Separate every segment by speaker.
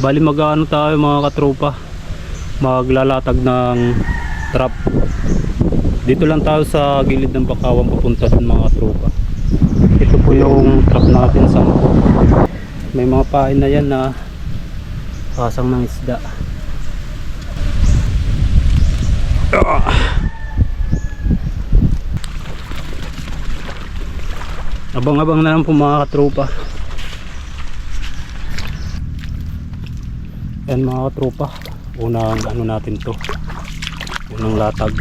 Speaker 1: Bali mag-ano tayo mga katropa. Maglalatag ng trap. Dito lang tayo sa gilid ng bakawan papunta dun mga katropa. Ito po yung trap natin sa may mga pain na yan na pasang ng isda. Ah. Abang-abang na lang po mga katropa. Yan mga katropa. Unang ano natin to. Unang latag.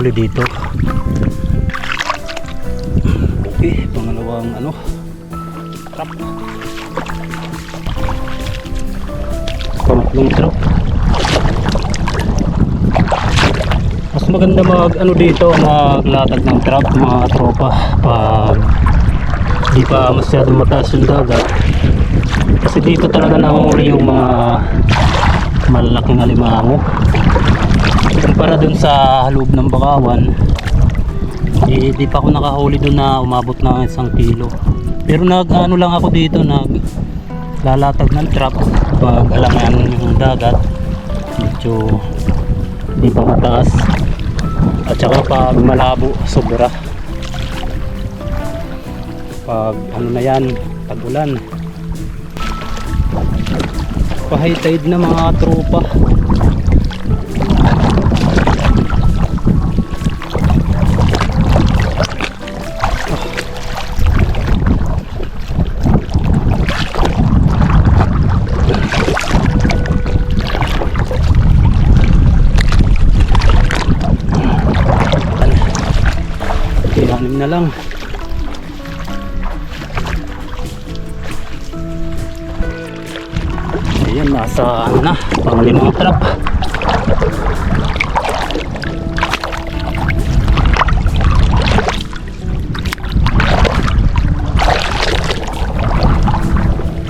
Speaker 1: Nahuhuli dito. Okay, pangalawang ano, trap. Pangatlong trap. Mas maganda mag ano dito maglatag ng trap mga tropa pag di pa masyadong mataas yung dagat kasi dito talaga nahuli yung mga malalaking alimango kumpara dun sa loob ng bakawan eh, di pa ako nakahuli dun na umabot ng isang kilo. Pero nag ano lang ako dito nag lalatag ng trap pag alangan yung dagat. Medyo di pa mataas. At saka pag malabo sobra. Pag ano na yan tagulan pa high tide na mga tropa lang. Ayan, nasa ano na, panglimang trap.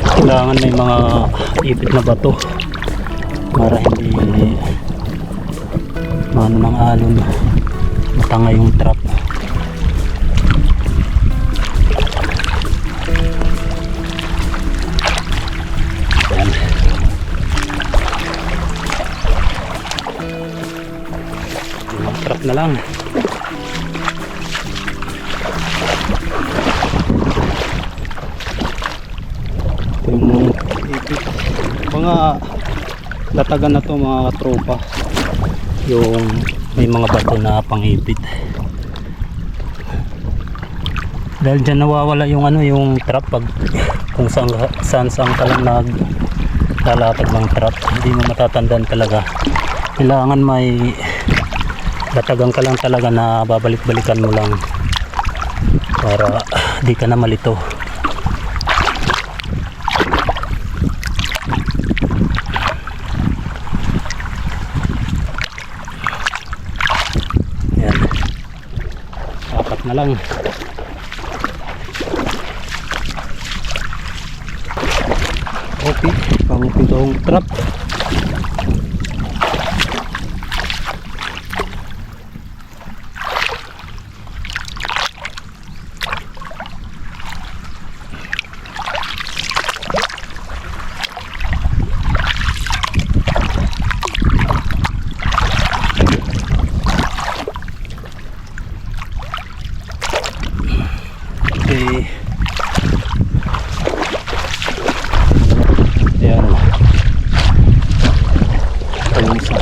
Speaker 1: Kailangan may mga ipit na bato para hindi mano ng alon matanga yung trap. Trap na lang. Ito yung mga latagan na to mga katropa yung may mga bato na pangipit. Dahil dyan nawawala yung ano yung trap pag kung saan saan, saan ka lang nag lalatag ng trap. Hindi mo matatandaan talaga. Kailangan may latagan ka lang talaga na babalik-balikan mo lang para di ka na malito. Yan apat na lang. Okay, pang pitong trap. Okay. Ayan. Ito yung isa.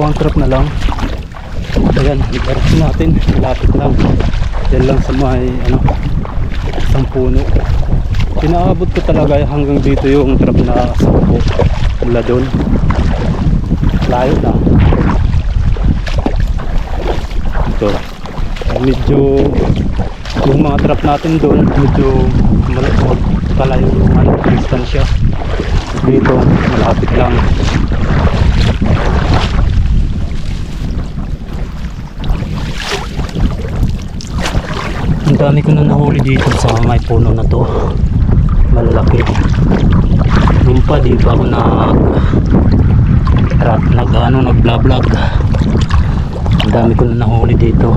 Speaker 1: Dalawang trap na lang. Ayan ikarap natin. Malapit lang yan lang sa may ano isang puno. Ko talaga hanggang dito yung trap na sampo mula doon. Layo na. Ito. Medyo yung mga trap natin doon medyo malapot kalayo yung ano, distansya dito malapit lang ang dami ko na nahuli dito sa may puno na to. Malalaki noon pa di pa ako nag rat, nag ano nag vlog vlog ang dami ko na nahuli dito.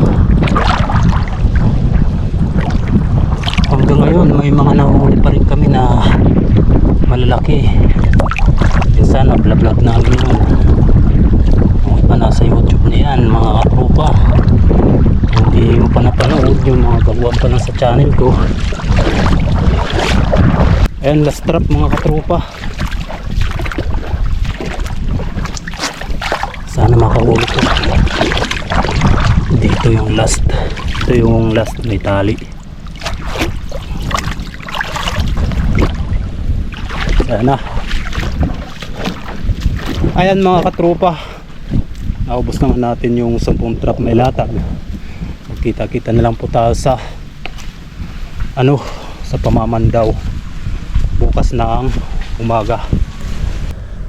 Speaker 1: Hanggang ngayon may mga nahuli pa rin kami na malalaki. Minsan na vlog namin yun yung iba nasa youtube na yan mga katropa hindi mo pa napanood yung mga gabuan pa lang sa channel ko. Ayan last trap mga katropa. Sana makaulit ko. Dito yung last. Ito yung last may tali. Sana. Ayan mga katropa. Naubos naman natin yung 10 trap may latag kita kita na lang po tayo sa ano sa pamamandaw bukas na ang umaga.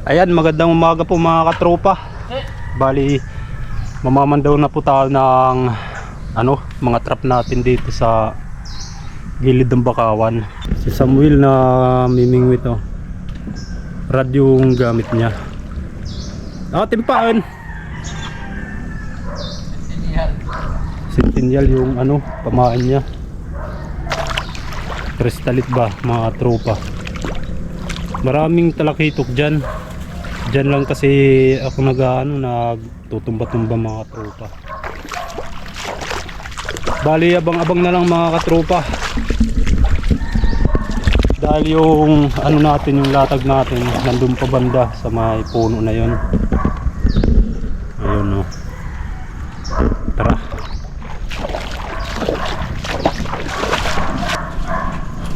Speaker 1: Ayan magandang umaga po mga katropa. Bali mamamandaw na po tayo ng ano mga trap natin dito sa gilid ng bakawan. Si Samuel na mimingwit oh. Radyo yung gamit niya. Ah timpaan Centennial yung ano, pamain niya. Kristalit ba, mga tropa. Maraming talakitok dyan. Dyan lang kasi ako nag ano, nagtutumba-tumba mga tropa. Bali, abang-abang na lang mga katropa. Dahil yung ano natin, yung latag natin, nandun pa banda sa may puno na yon. Ayun o. Tara.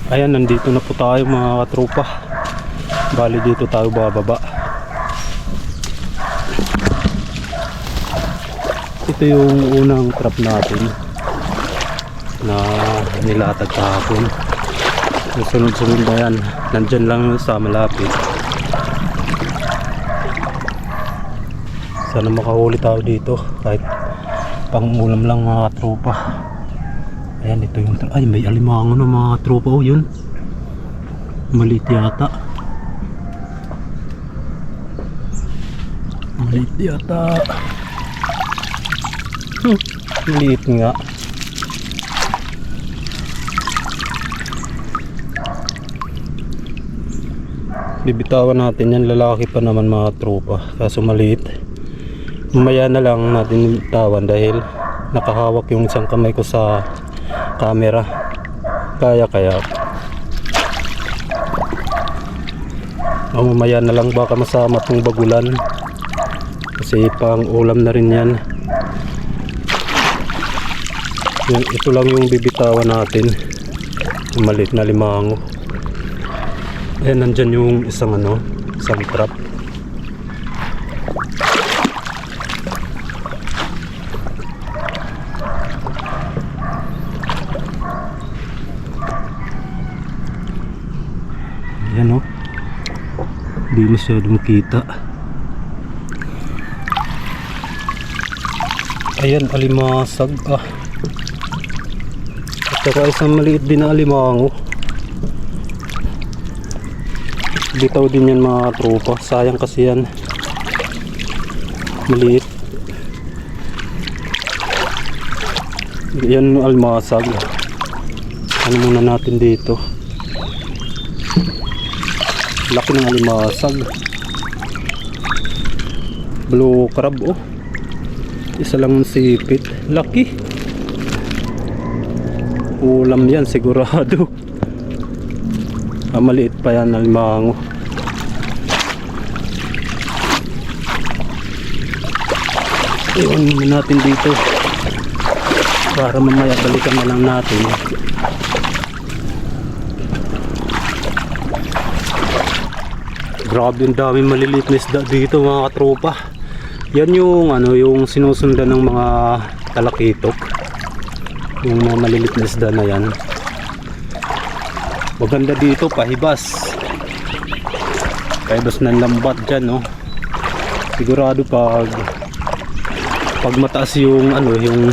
Speaker 1: Ayan, nandito na po tayo mga katropa. Bali dito tayo bababa. Ito yung unang trap natin na nilatag kahapon. Sunod-sunod na yan, nandyan lang sa malapit. Sana makahuli tayo dito kahit pangulam lang mga tropa. Ayan, ito yung... Ay, may alimango na mga tropa. Oh, yun. Maliit yata. Maliit yata. Hmm, maliit nga. Bibitawan natin yan. Lalaki pa naman mga tropa. Kaso maliit. Mamaya na lang natin bitawan dahil nakahawak yung isang kamay ko sa camera. Kaya kaya. O mamaya na lang baka masama tong bagulan. Kasi pang ulam na rin yan. Yung, ito lang yung bibitawan natin. Yung maliit na limango. Eh nandyan yung isang ano isang trap Yan o. Hindi masyadong kita. Ayan, alimasag ah. At saka isang maliit din na alimango. Bitaw din yan mga tropa. Sayang kasi yan. Maliit. Yan almasag. Ano muna natin dito? Laki ng alimasag blue crab oh. Isa lang ang sipit. Laki. Ulam yan sigurado. Ah, maliit pa yan alimango iwan natin dito. Para mamaya balikan na lang natin grabe yung dami maliliit na isda dito mga katropa. Yan yung ano yung sinusundan ng mga talakitok. Yung mga maliliit na isda na yan. Maganda dito pahibas pahibas ng lambat dyan no? Sigurado pag pag mataas yung ano yung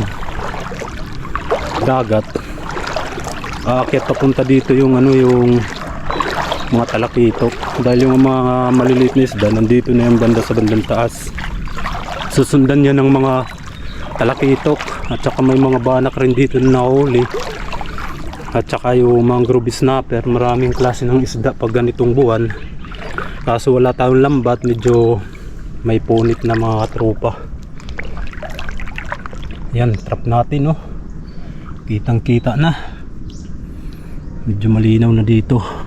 Speaker 1: dagat aakyat papunta dito yung ano yung mga talakitok dahil yung mga maliliit na isda nandito na yung banda sa bandang taas. Susundan yan ng mga talakitok at saka may mga banak rin dito na nahuli. At saka yung mangrove snapper maraming klase ng isda pag ganitong buwan. Kaso wala tayong lambat medyo may punit na mga tropa. Yan trap natin no kitang kita na. Medyo malinaw na dito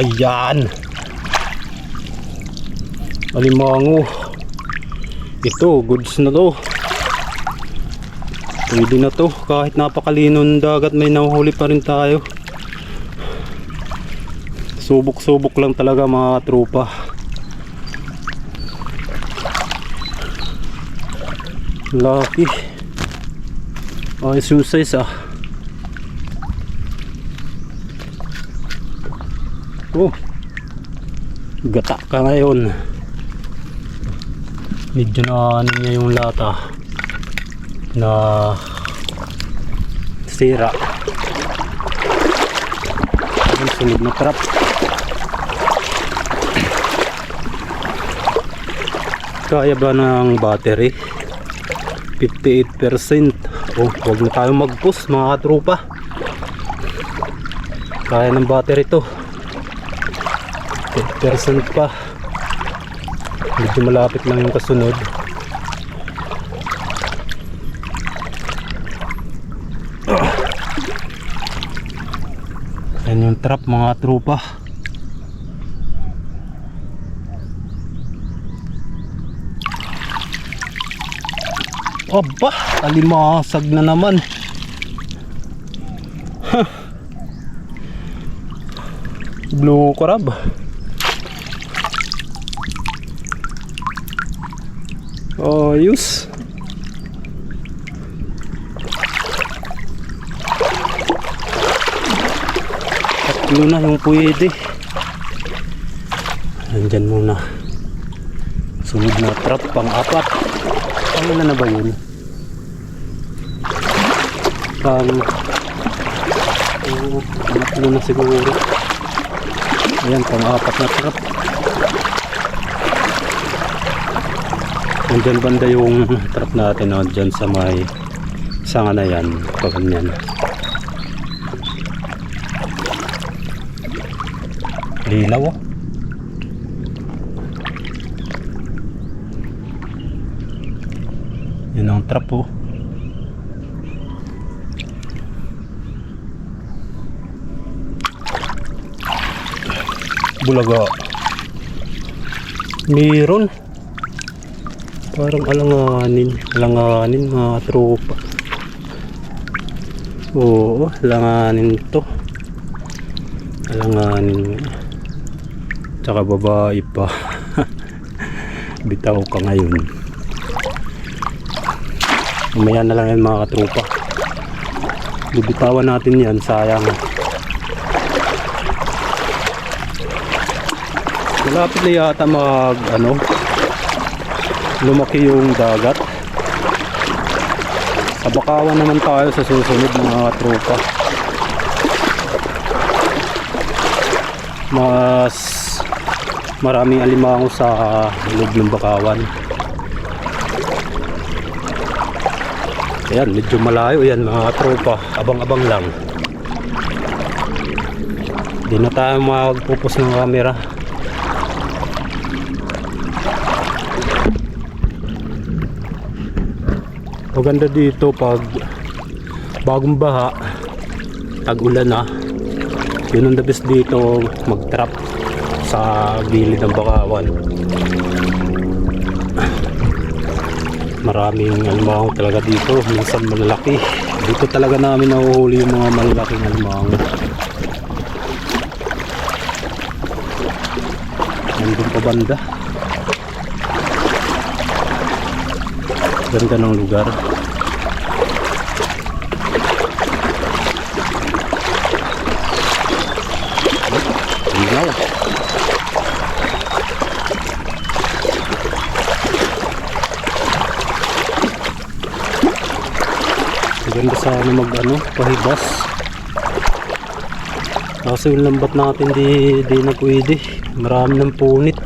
Speaker 1: ayan. Alimango. Ito goods na to. Pwede na to. Kahit napakalino ng dagat may nahuhuli pa rin tayo. Subok subok lang talaga mga tropa. Laki ayos yung size ah oh gata ka ngayon. Medyo na ano niya yung lata na sira. Ang sunod na trap. Kaya ba ng battery? 58% oh huwag na tayo mag push mga katropa. Kaya ng battery to 8% pa. Medyo malapit lang yung kasunod. Yan yung trap mga tropa aba alimasag na naman. Huh. blue crab ayos tatlo na yung pwede. Nandyan muna. Sunod na trap pang apat ano na na ba yun? Pang oh, pangatlo na siguro. Ayan pang apat na trap nandyan banda yung trap natin no? dyan sa may sanga na yan pag ganyan linaw oh. Yun ang trap oh. Bulaga. Meron parang alanganin alanganin mga tropa. Oo alanganin to. Alanganin tsaka babae pa. Bitaw ka ngayon. Mamaya na lang yan mga katropa bibitawan natin yan sayang. Malapit na yata mag ano lumaki yung dagat. Sa bakawan naman tayo sa susunod mga tropa. Mas maraming alimango sa loob ng bakawan. Ayan medyo malayo yan mga tropa. Abang abang lang. Hindi na tayo magpupos ng camera maganda dito pag bagong baha tag ulan na. Yun ang the best dito mag trap sa gilid ng bakawan. Maraming alimang talaga dito minsan malalaki. Dito talaga namin nahuhuli yung mga malalaking alimang nandun pa banda. Ganda ng lugar Tingnan. Maganda sana mag ano, pahibas. Kaso yung lambat natin di, di na pwede. Marami ng punit.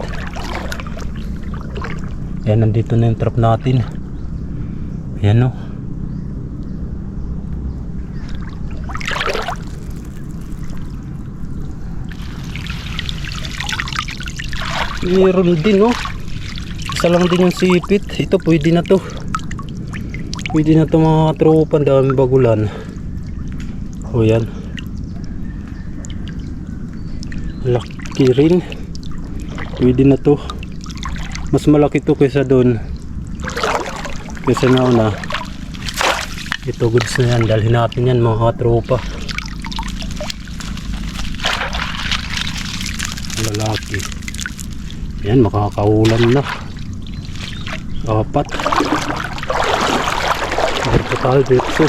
Speaker 1: Ayan, nandito na yung trap natin. Ayan o. Meron din oh. Isa lang din yung sipit. Ito pwede na to. Pwede na to mga tropa. Daming bagulan. O yan. Laki rin. Pwede na to. Mas malaki to kaysa doon. Kaysa nauna. Ito goods na yan. Dalhin natin yan mga tropa. Lalaki. Yan, makakaulam na. Apat. Ang total dito.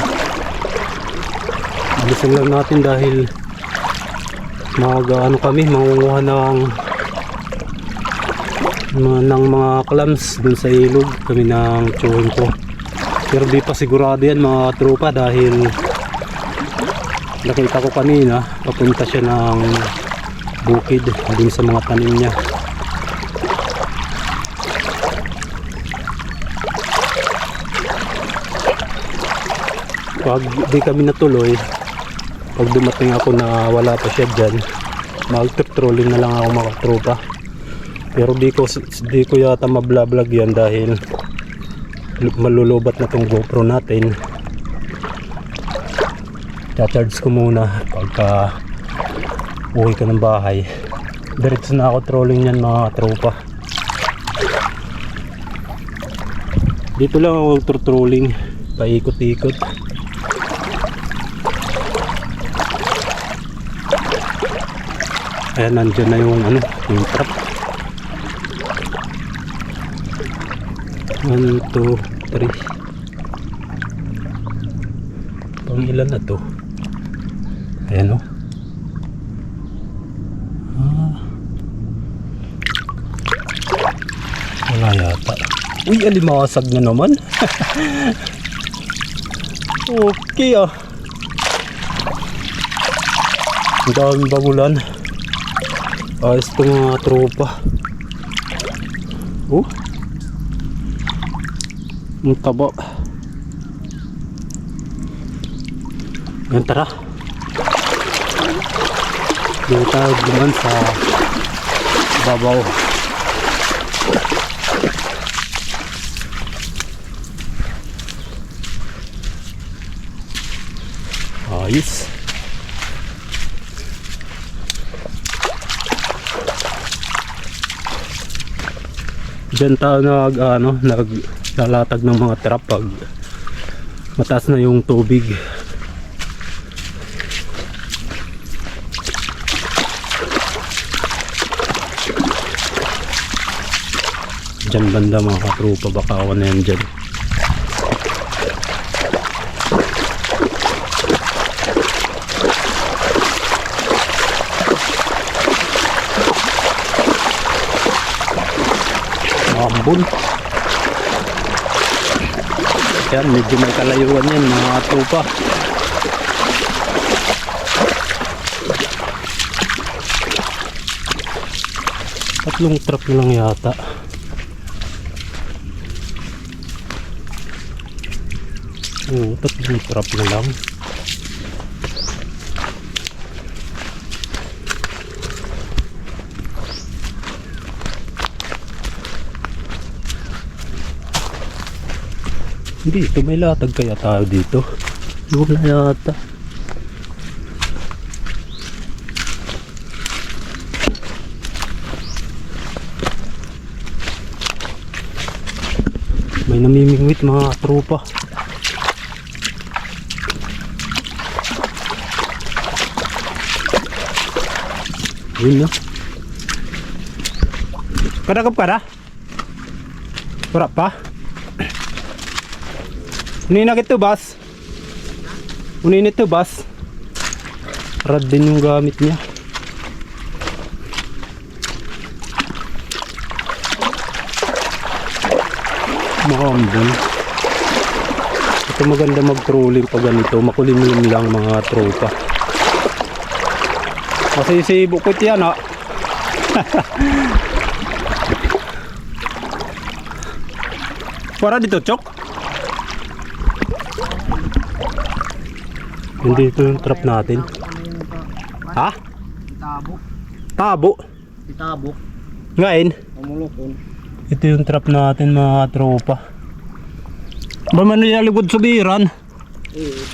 Speaker 1: Bilisan lang natin dahil mag ano kami, mangunguha ng ng mga clams dun sa ilog kami ng chewing ko. Pero di pa sigurado yan mga tropa dahil nakita ko kanina papunta siya ng bukid din sa mga tanim niya. Pag di kami natuloy pag dumating ako na wala pa siya dyan mag-trolling na lang ako mga tropa. Pero di ko di ko yata mablablog yan dahil malulubat na tong GoPro natin. Charge ko muna pagka uwi ka ng bahay. Diretso na ako trolling yan mga tropa. Dito lang ako trolling. Paikot-ikot Ayan, nandyan na yung ano, yung trap. 1, 2, 3. Pang ilan na to? Ayan o. Ah. Wala yata. Uy, alimasag na naman. okay ah. Ang daming babulan. Ayos ito mga tropa. Oh. Ang taba. Yan tara. Dito tayo duman sa babaw. Ayos. Diyan tayo nag ano, naglalatag ng mga trap pag mataas na yung tubig. Diyan banda mga katrupa baka awan na yan dyan. Ambon. Yan, medyo may kalayuan yan mga tropa. Tatlong trap na lang yata. Oo, tatlong trap na lang. Dito may latag kaya tayo dito. Wala yata. May namimingwit mga tropa. Yun no. Kadakap ka na? Wala pa? Uninag ito bas? Uninit ito bas? Rad din yung gamit niya. Mahambon. Ito maganda mag-trolling pag ganito. Makulimlim lang mga tropa. Kasi si Bukot yan ha. Para dito, Chok. Hindi ito yung trap natin. Ha?
Speaker 2: Itabok.
Speaker 1: Tabo.
Speaker 2: Itabok.
Speaker 1: Ngayon,
Speaker 2: Umulokon.
Speaker 1: ito yung trap natin mga tropa. Ba man nilaligod subiran?
Speaker 2: Eh,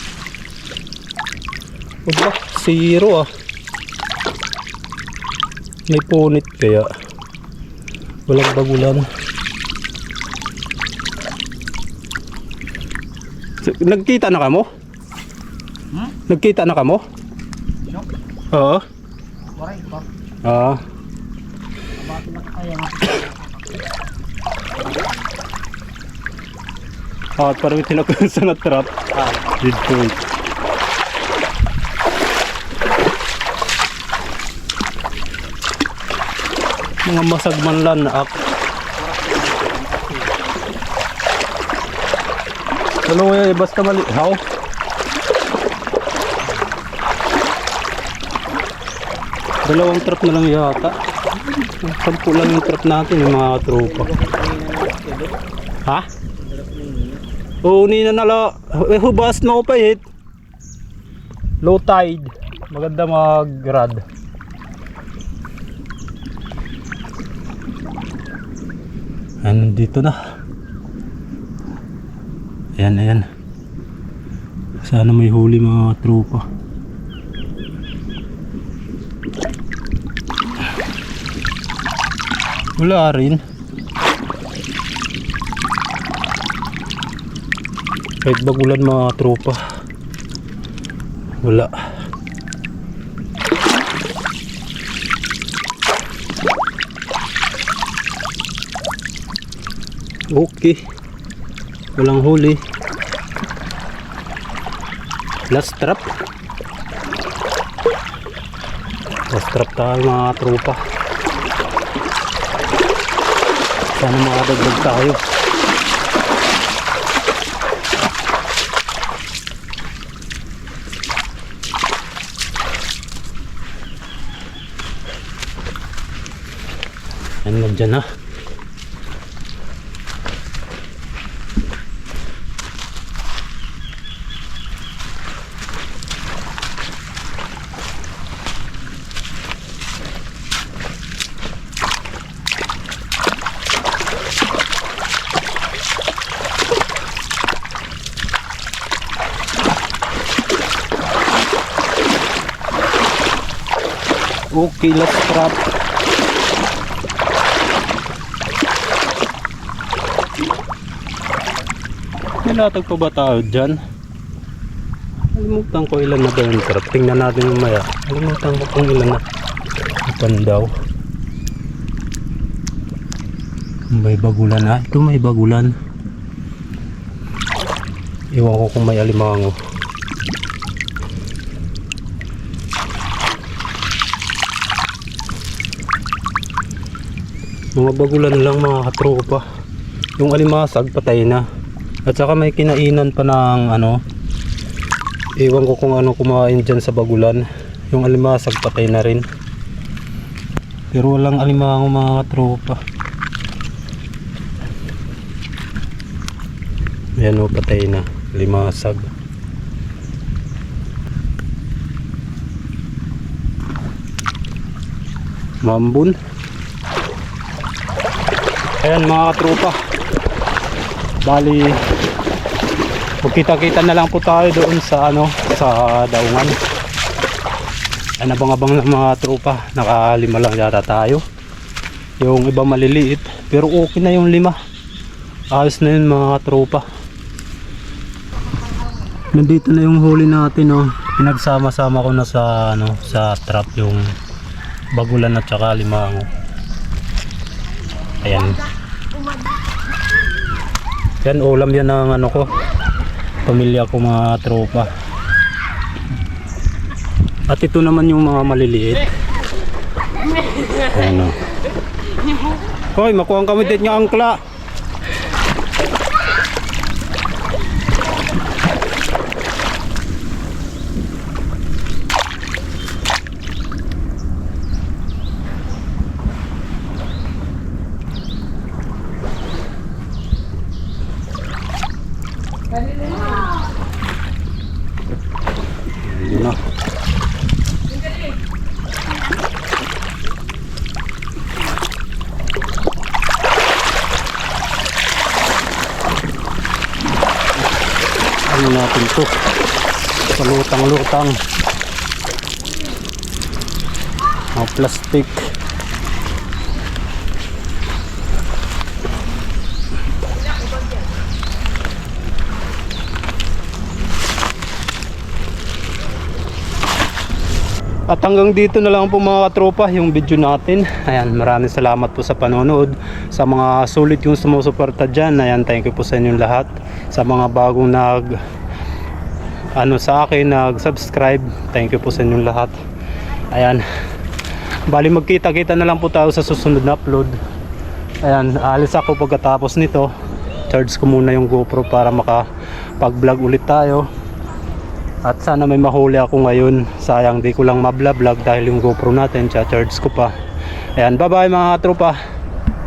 Speaker 1: Aba, zero ah. May punit kaya. Walang bagulan. Nagkita na kamo?
Speaker 2: Hmm?
Speaker 1: Nagkita na kamo?
Speaker 2: Siya?
Speaker 1: Oo.
Speaker 2: waray pa.
Speaker 1: Ah.
Speaker 2: Abati na kaya nga.
Speaker 1: Ah, parang tinakasa na trap.
Speaker 2: Ah,
Speaker 1: Dito. Mga masagman lan ak. Hello, eh, basta mali. How? Dalawang trap na lang yata. Sampu lang yung trap natin, yung mga tropa. Ha? Oo, ni na nala. Eh, hubas na ko pa hit. Low tide. Maganda mag-rad. Ayan, dito na. Ayan, ayan. Sana may huli mga tropa. Wala rin. Kahit bagulan mga tropa. Wala. Okay. Walang huli. Last trap. Last trap tayo mga tropa. Sana makadagdag tayo. Yan nandyan na. Okay, let's trap. Nilatag pa ba tayo dyan? Alimutan ko ilan na ba yung trap. Tingnan natin mamaya. Alimutan ko kung ilan na. Ipan daw. May bagulan na. Ito may bagulan. Iwan ko kung may alimango. Bagulan lang mga katropa. Yung alimasag patay na. At saka may kinainan pa ng ano. Iwan ko kung ano kumain dyan sa bagulan. Yung alimasag patay na rin. Pero walang alimango mga katropa. Ayan o patay na. Limasag. Mambun. Ayan mga katropa. Bali magkita-kita na lang po tayo doon sa ano sa daungan. Ayan abang-abang ng mga tropa. Nakalima lang yata tayo. Yung iba maliliit pero okay na yung lima. Ayos na yun mga tropa. Nandito na yung huli natin oh. Pinagsama-sama ko na sa ano sa trap yung bagulan at saka limango. Ayan. Yan ulam yan ng ano ko. Pamilya ko mga tropa. At ito naman yung mga maliliit. Ano? Hoy, makuha kami din nga angkla. Yun na. Ano natin to? Sa lutang-lutang. Mga plastic. At hanggang dito na lang po mga katropa yung video natin. Ayan, maraming salamat po sa panonood. Sa mga sulit yung sumusuporta dyan. Ayan, thank you po sa inyong lahat. Sa mga bagong nag ano sa akin, nag-subscribe. Thank you po sa inyong lahat. Ayan. Bali magkita-kita na lang po tayo sa susunod na upload. Ayan, alis ako pagkatapos nito. Charge ko muna yung GoPro para makapag-vlog ulit tayo. At sana may mahuli ako ngayon. Sayang di ko lang mabla-vlog dahil yung GoPro natin, charge ko pa. Ayan, bye-bye mga tropa.